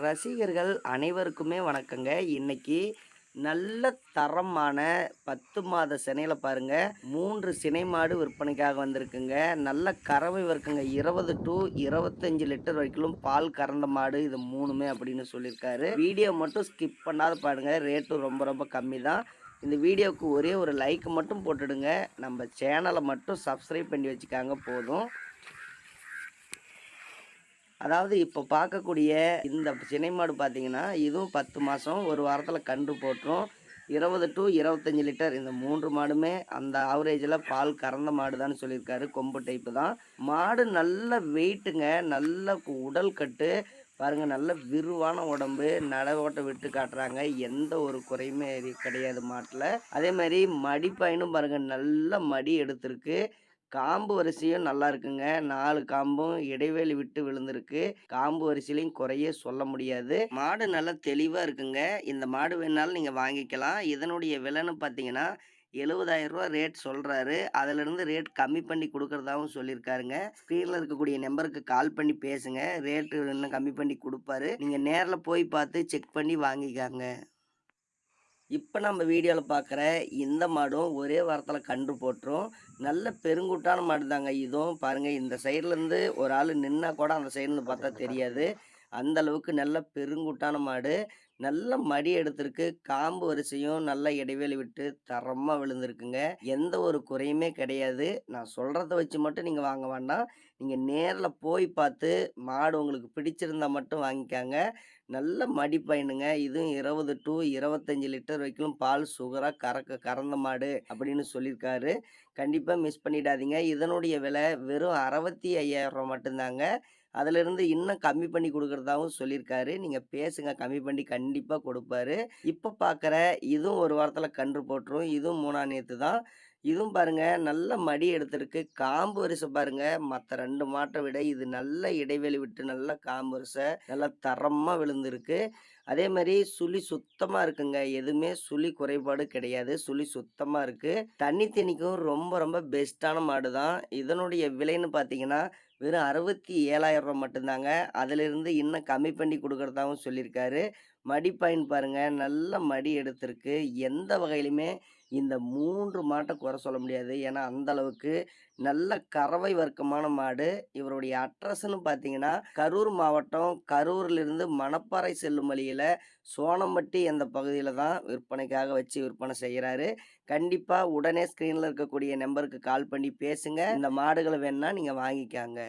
ரசிகர்கள் அனைவருக்குமே வணக்கங்க. இன்னைக்கு நல்ல தரமான பத்து மாத சினையில் பாருங்க. மூன்று சினை மாடு விற்பனைக்காக வந்திருக்குங்க. நல்ல கறவை இருக்குங்க இருபது டு இருபத்தஞ்சு லிட்டர் வரைக்கும் பால் கறந்த மாடு இது மூணுமே அப்படின்னு சொல்லியிருக்காரு. வீடியோ மட்டும் ஸ்கிப் பண்ணாத பாருங்க. ரேட்டும் ரொம்ப ரொம்ப கம்மி தான் இந்த வீடியோவுக்கு ஒரே ஒரு லைக் மட்டும் போட்டுடுங்க. நம்ம சேனலை மட்டும் சப்ஸ்கிரைப் பண்ணி வச்சுக்காங்க போதும். அதாவது இப்போ பார்க்கக்கூடிய இந்த சினை மாடு பார்த்தீங்கன்னா இதுவும் பத்து மாதம் ஒரு வாரத்தில் கன்று போட்டுரும். இருபது டு இருபத்தஞ்சி லிட்டர் இந்த மூன்று மாடுமே அந்த ஆவரேஜில் பால் கறந்த மாடு தான் சொல்லியிருக்காரு. கொம்பு டைப்பு தான். மாடு நல்ல வெயிட்டுங்க நல்ல உடல் கட்டு. பாருங்கள் நல்ல விரிவான உடம்பு. நட ஓட்ட விட்டு காட்டுறாங்க. எந்த ஒரு குறையுமே கிடையாது மாட்டில். அதே மாதிரி மடிப்பாயினும் பாருங்கள் நல்ல மடி எடுத்திருக்கு. காம்பு வரிசையும் நல்லா இருக்குங்க. நாலு காம்பும் இடைவெளி விட்டு விழுந்திருக்கு. காம்பு வரிசையிலையும் குறைய சொல்ல முடியாது. மாடு நல்லா தெளிவாக இருக்குங்க. இந்த மாடு வேணாலும் நீங்கள் வாங்கிக்கலாம். இதனுடைய விலைன்னு பார்த்தீங்கன்னா எழுபதாயிரம் ரூபா ரேட் சொல்கிறாரு அதிலிருந்து ரேட் கம்மி பண்ணி கொடுக்குறதாகவும் சொல்லியிருக்காருங்க ஸ்க்ரீனில் இருக்கக்கூடிய நம்பருக்கு கால் பண்ணி பேசுங்க. ரேட்டு இன்னும் கம்மி பண்ணி கொடுப்பாரு. நீங்கள் நேரில் போய் பார்த்து செக் பண்ணி வாங்கிக்காங்க. இப்போ நம்ம வீடியோவில் பார்க்குற இந்த மாடும் ஒரே வாரத்தில் கன்று போட்டுரும். நல்ல பெருங்குட்டான மாடு தாங்க இதுவும் பாருங்கள் இந்த சைட்லேருந்து ஒரு ஆள் நின்னா கூட அந்த சைடுன்னு பார்த்தா தெரியாது. அந்த அளவுக்கு நல்ல பெருங்குட்டான மாடு. நல்ல மடி எடுத்திருக்கு. காம்பு வரிசையும் நல்ல இடைவெளி விட்டு தரமாக விழுந்திருக்குங்க. எந்த ஒரு குறையுமே கிடையாது. நான் சொல்கிறத வச்சு மட்டும் நீங்கள் வாங்க வேண்டாம். நீங்கள் நேரில் போய் பார்த்து மாடு உங்களுக்கு பிடிச்சிருந்தா மட்டும் வாங்கிக்காங்க. நல்ல மடி பயனுங்க. இதுவும் இருபது டு இருபத்தஞ்சி லிட்டர் வரைக்கும் பால் சுகராக கறக்க கறந்த மாடு அப்படின்னு சொல்லியிருக்காரு. கண்டிப்பாக மிஸ் பண்ணிடாதீங்க. இதனுடைய விலை வெறும் அறுபத்தி ஐயாயிரம் ரூபா மட்டும்தாங்க. அதிலிருந்து இன்னும் கம்மி பண்ணி கொடுக்குறதாவும் சொல்லியிருக்காரு. நீங்கள் பேசுங்க கம்மி பண்ணி கண்டிப்பாக கொடுப்பாரு. இப்போ பார்க்குற இதுவும் ஒரு வாரத்தில் கன்று போட்டுரும். இதுவும் மூணாம் நேற்று தான். இதுவும் பாருங்க நல்ல மடி எடுத்திருக்கு. காம்பு வரிசை பாருங்க. மற்ற ரெண்டு மாட்டை விட இது நல்ல இடைவெளி விட்டு நல்ல காம்பு வரிசை. நல்லா தரமாக விழுந்திருக்கு. அதே மாதிரி சுழி சுத்தமாக இருக்குங்க. எதுவுமே சுழி குறைபாடு கிடையாது. சுழி சுத்தமாக இருக்குது தண்ணி தண்ணிக்கும் ரொம்ப ரொம்ப பெஸ்ட்டான மாடு தான் இதனுடைய விலைன்னு பார்த்தீங்கன்னா வெறும் அறுபத்தி ஏழாயிரம் ரூபா மட்டும்தாங்க. அதிலிருந்து இன்னும் கம்மி பண்ணி கொடுக்குறதாகவும் சொல்லியிருக்காரு. மடி பாயிண்ட் பாருங்கள் நல்ல மடி எடுத்திருக்கு. எந்த வகையிலுமே இந்த மூன்று மாட்டை குறை சொல்ல முடியாது. ஏன்னா அந்த அளவுக்கு நல்ல கறவை வர்க்கமான மாடு. இவருடைய அட்ரஸ்ன்னு பார்த்தீங்கன்னா கரூர் மாவட்டம். கரூர்லேருந்து மணப்பாறை செல்லும் வழியில் சோனம்பட்டி அந்த பகுதியில் தான் விற்பனைக்காக வச்சு விற்பனை செய்கிறாரு கண்டிப்பாக உடனே ஸ்க்ரீனில் இருக்கக்கூடிய நம்பருக்கு கால் பண்ணி பேசுங்க. இந்த மாடுகளை வேணால் நீங்கள் வாங்கிக்காங்க.